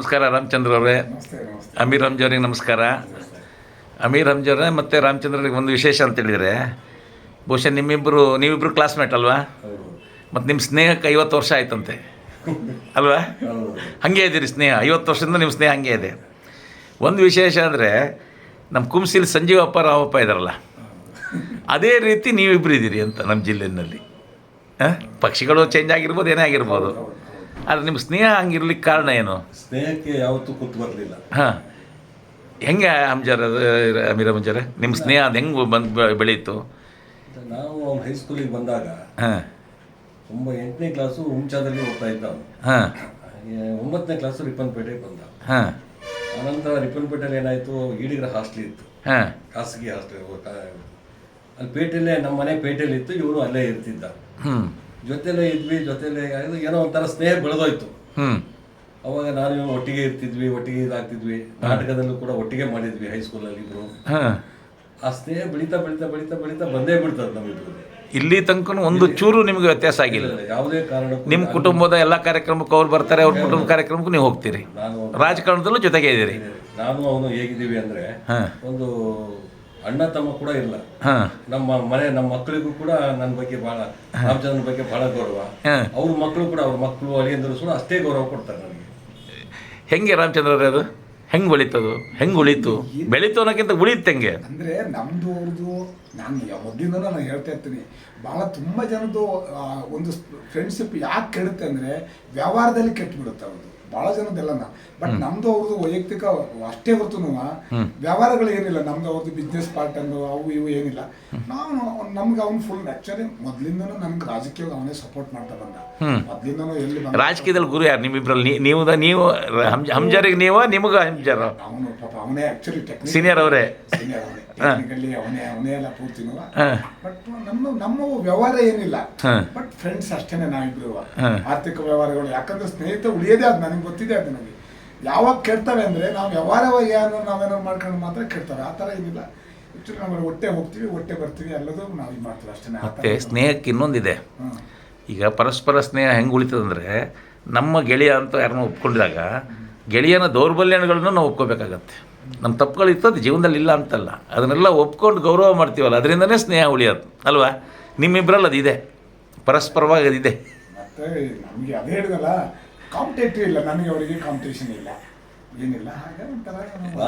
ನಮಸ್ಕಾರ, ರಾಮಚಂದ್ರ ಅವರೇ. ಅಮೀರ್ ಹಂಜ್ ಅವರಿಗೆ ನಮಸ್ಕಾರ. ಅಮೀರ್ ಹಂಜ್ ಅವರೇ ಮತ್ತು ರಾಮಚಂದ್ರರಿಗೆ ಒಂದು ವಿಶೇಷ ಅಂತ ಹೇಳಿದರೆ, ಬಹುಶಃ ನಿಮ್ಮಿಬ್ಬರು ನೀವಿಬ್ಬರು ಕ್ಲಾಸ್ಮೇಟ್ ಅಲ್ವಾ? ಮತ್ತು ನಿಮ್ಮ ಸ್ನೇಹಕ್ಕೆ ಐವತ್ತು ವರ್ಷ ಆಯ್ತಂತೆ. ಅಲ್ವಾ? ಹಾಗೆ ಇದ್ದೀರಿ ಸ್ನೇಹ. ಐವತ್ತು ವರ್ಷದಿಂದ ನಿಮ್ಮ ಸ್ನೇಹ ಹಾಗೆ ಇದೆ. ಒಂದು ವಿಶೇಷ ಅಂದರೆ ನಮ್ಮ ಕುಂಸಿಲ್ ಸಂಜೀವಪ್ಪ ರಾಮಪ್ಪ ಇದ್ದಾರಲ್ಲ ಅದೇ ರೀತಿ ನೀವಿಬ್ಬರು ಇದ್ದೀರಿ ಅಂತ ನಮ್ಮ ಜಿಲ್ಲೆಯಲ್ಲಿ ಪಕ್ಷಿಗಳು ಚೇಂಜ್ ಆಗಿರ್ಬೋದು, ಏನೇ ಆಗಿರ್ಬೋದು. ಆದರೆ ನಿಮ್ಮ ಸ್ನೇಹ ಹಂಗಿರ್ಲಿಕ್ಕೆ ಕಾರಣ ಏನು? ಸ್ನೇಹಕ್ಕೆ ಯಾವತ್ತೂ ಕೂತು ಬರಲಿಲ್ಲ. ಹಾಂ. ಹೆಂಗೆ ಅಮ್ಜಾರ ಅಮೀರ್ ಅಮ್ಜಾರ? ನಿಮ್ಮ ಸ್ನೇಹ ಅದು ಹೆಂಗೆ ಬಂದು ಬೆಳೀತು? ನಾವು ಅವ್ನು ಹೈಸ್ಕೂಲಿಗೆ ಬಂದಾಗ ಹಾಂ. ತುಂಬ ಎಂಟನೇ ಕ್ಲಾಸು ಹುಂಚಾದಲ್ಲಿ ಹೋಗ್ತಾ ಇದ್ದ ಅವನು. ಹಾಂ. ಒಂಬತ್ತನೇ ಕ್ಲಾಸು ರಿಪ್ಪನ್ಪೇಟೆಗೆ ಬಂದ. ಹಾಂ. ಆನಂತರ ರಿಪ್ಪನ್ಪೇಟೆಯಲ್ಲಿ ಏನಾಯಿತು ಈಡಿಗರ ಹಾಸ್ಟೆಲ್ ಇತ್ತು. ಹಾಂ. ಖಾಸಗಿ ಹಾಸ್ಟೆಲ್ ಅಲ್ಲಿ ಪೇಟೆಯಲ್ಲೇ ನಮ್ಮ ಮನೆ ಪೇಟೆಯಲ್ಲಿ ಇತ್ತು ಇವನು ಅಲ್ಲೇ ಇರ್ತಿದ್ದ. ಹ್ಞೂ ಜೊತೆಲೇ ಇದ್ವಿ ಜೊತೆಲೇ ಏನೋ ಒಂಥರ ಸ್ನೇಹ ಬೆಳೆದೋಯ್ತು. ಅವಾಗ ನಾನು ಇವನು ಒಟ್ಟಿಗೆ ಇರ್ತಿದ್ವಿ ಒಟ್ಟಿಗೆ ಇದಾಗ್ತಿದ್ವಿ. ನಾಟಕದಲ್ಲೂ ಕೂಡ ಒಟ್ಟಿಗೆ ಮಾಡಿದ್ವಿ ಹೈಸ್ಕೂಲಲ್ಲಿ ಇಬ್ರು. ಹಾಂ. ಆ ಸ್ನೇಹ ಬೆಳೀತಾ ಬೆಳೀತಾ ಬೆಳೀತಾ ಬೆಳೀತಾ ಬಂದೇ ಬಿಡ್ತದೆ ನಮ್ಮಿಬ್ರು ಇಲ್ಲಿ ತನಕ ಒಂದು ಚೂರು ನಿಮಗೆ ವ್ಯತ್ಯಾಸ ಆಗಿಲ್ಲ. ಯಾವುದೇ ಕಾರಣಕ್ಕೂ ನಿಮ್ಮ ಕುಟುಂಬದ ಎಲ್ಲ ಕಾರ್ಯಕ್ರಮಕ್ಕೂ ಅವ್ರು ಬರ್ತಾರೆ ಅವ್ರ ಕುಟುಂಬ ಕಾರ್ಯಕ್ರಮಕ್ಕೂ ನೀವು ಹೋಗ್ತೀರಿ. ನಾನು ರಾಜಕಾರಣದಲ್ಲೂ ಜೊತೆಗೆ ಇದ್ದೀರಿ. ನಾನು ಅವನು ಹೇಗಿದ್ದೀವಿ ಅಂದ್ರೆ ಒಂದು ಅಣ್ಣ ತಮ್ಮ ಕೂಡ ಇಲ್ಲ. ಹಾಂ. ನಮ್ಮ ಮನೆ ನಮ್ಮ ಮಕ್ಕಳಿಗೂ ಕೂಡ ನನ್ನ ಬಗ್ಗೆ ಬಹಳ ರಾಮಚಂದ್ರನ ಬಗ್ಗೆ ಬಹಳ ಗೌರವ. ಹಾಂ. ಅವ್ರ ಮಕ್ಕಳು ಕೂಡ ಅವ್ರ ಮಕ್ಕಳು ಅಳಿಯಂದ್ರು ಕೂಡ ಅಷ್ಟೇ ಗೌರವ ಕೊಡ್ತಾರೆ ನನಗೆ ಹೆಂಗೆ ರಾಮಚಂದ್ರ ಅದು? ಹೆಂಗೆ ಬೆಳೀತದು? ಹೆಂಗೆ ಉಳಿತು? ಬೆಳೀತು ಅನ್ನೋಕ್ಕಿಂತ ಉಳಿಯುತ್ತೆ ಹೆಂಗೆ? ಅಂದರೆ ನಮ್ಮದು ಅವ್ರದ್ದು ನಾನು ಮೊದಲಿಂದನೂ ನಾನು ಹೇಳ್ತಾ ಇರ್ತೀನಿ. ಭಾಳ ತುಂಬ ಜನದ್ದು ಒಂದು ಫ್ರೆಂಡ್ಶಿಪ್ ಯಾಕೆ ಕೆಡುತ್ತೆ ಅಂದರೆ ವ್ಯವಹಾರದಲ್ಲಿ ಕೆಟ್ಟುಬಿಡುತ್ತೆ ಅವ್ರದ್ದು ಭಾಳ ಜನದ್ದೆಲ್ಲನ ಬಟ್ ನಮ್ದು ಅವ್ರದ್ದು ವೈಯಕ್ತಿಕ ಅಷ್ಟೇ ಹೊರತು ವ್ಯವಹಾರಗಳು ಏನಿಲ್ಲ ನಮ್ದು ಅವ್ರದ್ದು ಬಿಸ್ನೆಸ್ ಪಾರ್ಟನ್ನು ಅವು ಇವು ಏನಿಲ್ಲ. ನಾನು ನಮ್ಗೆ ಅವ್ನು ಫುಲ್ ಆಕ್ಚುಲಿ ಮೊದ್ಲಿಂದನೂ ನಮ್ಗೆ ರಾಜಕೀಯ ಅವನೇ ಸಪೋರ್ಟ್ ಮಾಡ್ತಾ ಬಂದ. ಮೊದಲಿಂದನೂ ಎಲ್ಲಿ ರಾಜಕೀಯದಲ್ಲಿ ಗುರು ಯಾರು? ನಿಮ್ಮಿಬ್ರಲ್ಲಿ ನೀವು ನೀವು ಹಂಜ ನೀವು ನೀವ ನಿಮಗೆ ಹಂಜಾರ? ಅವನು ಪಾಪ ಅವನೇ ಆ್ಯಕ್ಚುಲಿ ಸೀನಿಯರ್ ಅವರೇ. ಸೀನಿಯರ್ ಅವನೇ ಟೆಕ್ನಿಕಲ್ಲಿ ಅವನೇ ಅವನೇ ಎಲ್ಲ ಪೂರ್ತಿನೂ ಬಟ್ ನಮ್ಮ ನಮ್ಮ ವ್ಯವಹಾರ ಏನಿಲ್ಲ. ಬಟ್ ಫ್ರೆಂಡ್ಸ್ ಅಷ್ಟೇನೆ ನಾವಿಬ್ರು. ಆರ್ಥಿಕ ವ್ಯವಹಾರಗಳು ಯಾಕಂದ್ರೆ ಸ್ನೇಹಿತ ಉಳಿಯೋದೇ ಅದು ನನಗೆ ಗೊತ್ತಿದೆ ಅದು ನನಗೆ. ಯಾವಾಗ ಕೆಡ್ತವೆ ಅಂದ್ರೆ ನಾವು ವ್ಯವಹಾರವಾಗಿ ಏನೋ ನಾವೇನೋ ಮಾಡ್ಕೊಂಡು ಮಾತ್ರ ಕೆಡ್ತವೆ ಆ ಥರ ಏನಿಲ್ಲ. ಆ್ಯಕ್ಚುಲಿ ನಾವು ಒಟ್ಟೆ ಹೋಗ್ತೀವಿ ಒಟ್ಟೆ ಬರ್ತೀವಿ ಎಲ್ಲದೂ ನಾವು ಇದು ಮಾಡ್ತೀವಿ ಅಷ್ಟೇ ಮತ್ತೆ ಸ್ನೇಹಕ್ಕೆ ಇನ್ನೊಂದಿದೆ. ಈಗ ಪರಸ್ಪರ ಸ್ನೇಹ ಹೆಂಗೆ ಉಳಿತದಂದರೆ ನಮ್ಮ ಗೆಳೆಯ ಅಂತ ಯಾರನ್ನೋ ಒಪ್ಕೊಂಡಿದಾಗ ಗೆಳೆಯನ ದೌರ್ಬಲ್ಯಗಳನ್ನು ನಾವು ಒಪ್ಕೋಬೇಕಾಗತ್ತೆ. ನಮ್ಮ ತಪ್ಪುಗಳು ಅದು ಜೀವನದಲ್ಲಿ ಇಲ್ಲ ಅಂತಲ್ಲ. ಅದನ್ನೆಲ್ಲ ಒಪ್ಕೊಂಡು ಗೌರವ ಮಾಡ್ತೀವಲ್ಲ, ಅದರಿಂದನೇ ಸ್ನೇಹ ಉಳಿಯೋದು, ಅಲ್ವಾ? ನಿಮ್ಮಿಬ್ಬರಲ್ಲಿ ಅದಿದೆ ಪರಸ್ಪರವಾಗಿ ಅದಿದೆ ನಮಗೆ ಅದೇ ಹೇಳಿದಲ್ಲ ಕಾಂಪಿಟೇಟಿವ್ ಇಲ್ಲ, ನನಗೆ ಅವರಿಗೆ ಕಾಂಪಿಟೇಷನ್ ಇಲ್ಲ. ಏನಿಲ್ಲ, ಹಾಗೆ ಒಂಥರ